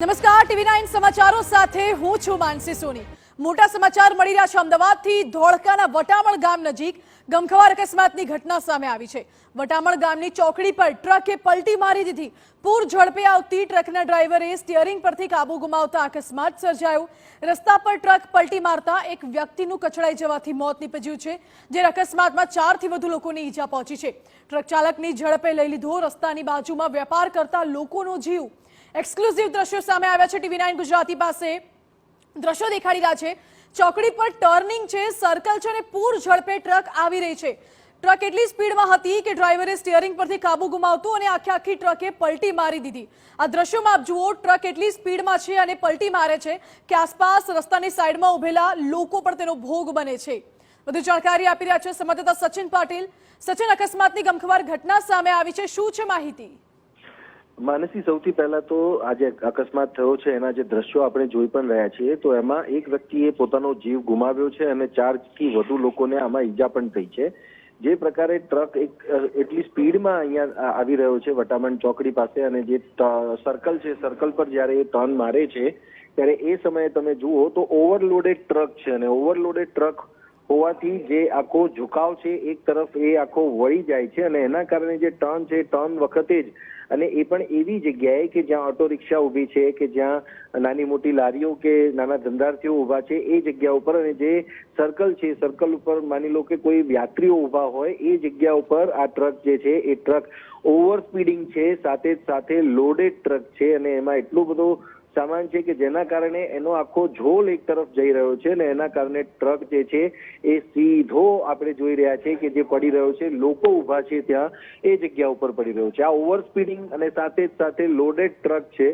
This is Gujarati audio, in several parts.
નમસ્કાર, ટીવી નાઇન સમાચારો સાથે હું છું માનસી સોની. મોટા સમાચાર મળી રહ્યા છે અમદાવાદથી. ધોળકાના વટામણ ગામ નજીક ગમખવાર અકસ્માતની ઘટના સામે આવી છે. વટામણ ગામની ચોકડી પર ટ્રકે પલટી મારી દીધી. પૂર ઝડપે આવતી ટ્રકના ડ્રાઈવરે સ્ટિયરિંગ પરથી કાબુ ગુમાવતા અકસ્માત સર્જાયો. રસ્તા પર ટ્રક પલટી મારતા એક વ્યક્તિનું કચડાઈ જવાથી મોત નીપજ્યું છે, જે અકસ્માતમાં ચારથી વધુ લોકોને ઈજા પહોંચી છે. ટ્રક ચાલકની ઝડપે લઈ લીધો. રસ્તાની બાજુમાં વેપાર કરતા લોકોનો જીવ એક્સક્લુઝિવ દ્રશ્યો સામે આવ્યા છે ટીવી નાઇન ગુજરાતી પાસે. દ્રશ્યો દેખાડી રહ્યા છે. ચોકડી પર ટર્નિંગ છે. સર્કલ છે અને પૂર ઝડપે ટ્રક આવી રહી છે. ટ્રક એટલી સ્પીડમાં હતી કે ડ્રાઈવરે સ્ટીયરિંગ પરથી કાબુ ગુમાવતું અને આખી આખી ટ્રકે પલટી મારી દીધી. આ દ્રશ્યોમાં આપ જુઓ, ટ્રક એટલી સ્પીડમાં છે અને પલટી મારે છે કે આસપાસ રસ્તાની સાઈડમાં ઉભેલા લોકો પણ તેનો ભોગ બને છે. વધુ જાણકારી આપી રહ્યા છે સંવાદદાતા સચિન પાટીલ. સચિન, અકસ્માતની ગમખવાર ઘટના સામે આવી છે. શું છે માહિતી? માનસી, સૌથી પહેલા તો આજે અકસ્માત થયો છે, એના જે દ્રશ્યો આપણે જોઈ પણ રહ્યા છીએ, તો એમાં એક વ્યક્તિએ પોતાનો જીવ ગુમાવ્યો છે અને ચારથી વધુ લોકોને આમાં ઈજા પણ થઈ છે. જે પ્રકારે ટ્રક એક, એટલી સ્પીડમાં અહીંયા આવી રહ્યો છે, વટામણ ચોકડી પાસે અને જે સર્કલ છે, સર્કલ પર જ્યારે એ ટર્ન મારે છે, ત્યારે એ સમયે તમે જુઓ તો ઓવરલોડેડ ટ્રક છે અને ઓવરલોડેડ ટ્રક હોવાથી જે આખો ઝુકાવ છે, એક તરફ એ આખો વળી જાય છે અને એના કારણે જે ટર્ન છે, ટર્ન વખતે જ અને એ પણ એવી જગ્યાએ કે જ્યાં ઓટો રિક્ષા ઊભી છે, કે જ્યાં નાની મોટી લારીઓ કે નાના ધંધાર્થીઓ ઊભા છે, એ જગ્યા ઉપર અને જે સર્કલ છે સર્કલ ઉપર માની લો કે કોઈ યાત્રીઓ ઊભા હોય, એ જગ્યા ઉપર આ ટ્રક જે છે, એ ટ્રક ઓવર સ્પીડિંગ છે, સાથે સાથે લોડેડ ટ્રક છે અને એમાં એટલું બધું સામાન છે કે જેના કારણે એનો આખો ઝોલ એક તરફ જઈ રહ્યો છે અને એના કારણે ટ્રક જે છે એ સીધો આપણે જોઈ રહ્યા છે કે જે પડી રહ્યો છે, લોકો ઊભા છે ત્યાં, એ જગ્યા ઉપર પડી રહ્યો છે. આ ઓવર સ્પીડિંગ અને સાથે જ સાથે લોડેડ ટ્રક છે.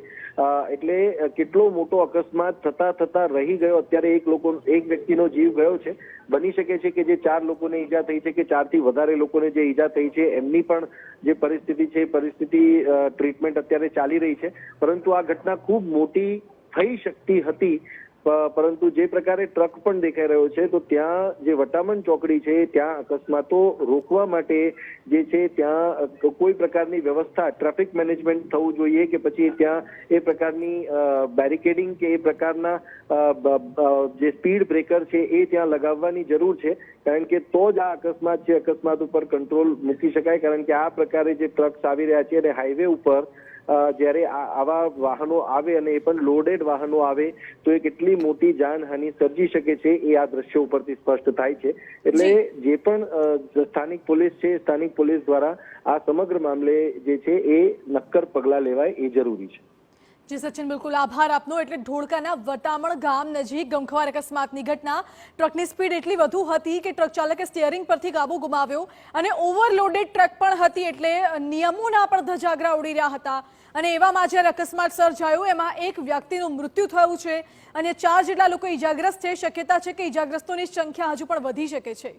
એટલે કેટલો મોટો અકસ્માત થતા થતા રહી ગયો. અત્યારે એક લોકો, એક વ્યક્તિનો જીવ ગયો છે. બની શકે છે કે જે ચાર લોકોને ઈજા થઈ છે કે ચારથી વધારે લોકોને જે ઈજા થઈ છે, એમની પણ જે પરિસ્થિતિ છે, પરિસ્થિતિ ટ્રીટમેન્ટ અત્યારે ચાલી રહી છે. પરંતુ આ ઘટના ખૂબ મોટી થઈ શકતી હતી. પરંતુ જે પ્રકારે ટ્રક પણ દેખાઈ રહ્યો છે, તો ત્યાં જે વટામણ ચોકડી છે, ત્યાં અકસ્માતો રોકવા માટે જે છે, ત્યાં કોઈ પ્રકારની વ્યવસ્થા, ટ્રાફિક મેનેજમેન્ટ થવું જોઈએ કે પછી ત્યાં એ પ્રકારની બેરિકેડિંગ કે એ પ્રકારના જે સ્પીડ બ્રેકર છે, એ ત્યાં લગાવવાની જરૂર છે. કારણ કે તો જ આ અકસ્માત છે, અકસ્માત ઉપર કંટ્રોલ મૂકી શકાય. કારણ કે આ પ્રકારે જે ટ્રક્સ આવી રહ્યા છે અને હાઈવે ઉપર જ્યારે આવા વાહનો આવે અને એ પણ લોડેડ વાહનો આવે તો એ કેટલી મોટી જાનહાનિ સર્જી શકે છે એ આ દ્રશ્યો ઉપરથી સ્પષ્ટ થાય છે. એટલે જે. પણ સ્થાનિક પોલીસ છે સ્થાનિક પોલીસ દ્વારા આ સમગ્ર મામલે જે છે એ નક્કર પગલાં લેવાય એ જરૂરી છે. જી સચિન, બિલકુલ આભાર આપનો. એટલે ઢોળકાના વટામણ ગામ નજીક ગમખવાર અકસ્માતની ઘટના. ટ્રકની સ્પીડ એટલી વધુ હતી કે ટ્રક ચાલકે સ્ટિયરિંગ પરથી કાબુ ગુમાવ્યો અને ઓવરલોડેડ ટ્રક પણ હતી એટલે નિયમોના પણ ધજાગરા ઉડી રહ્યા હતા. અને એવામાં જ્યારે અકસ્માત સર્જાયો, એમાં એક વ્યક્તિનું મૃત્યુ થયું છે અને ચાર જેટલા લોકો ઈજાગ્રસ્ત છે. શક્યતા છે કે ઈજાગ્રસ્તોની સંખ્યા હજુ પણ વધી શકે છે.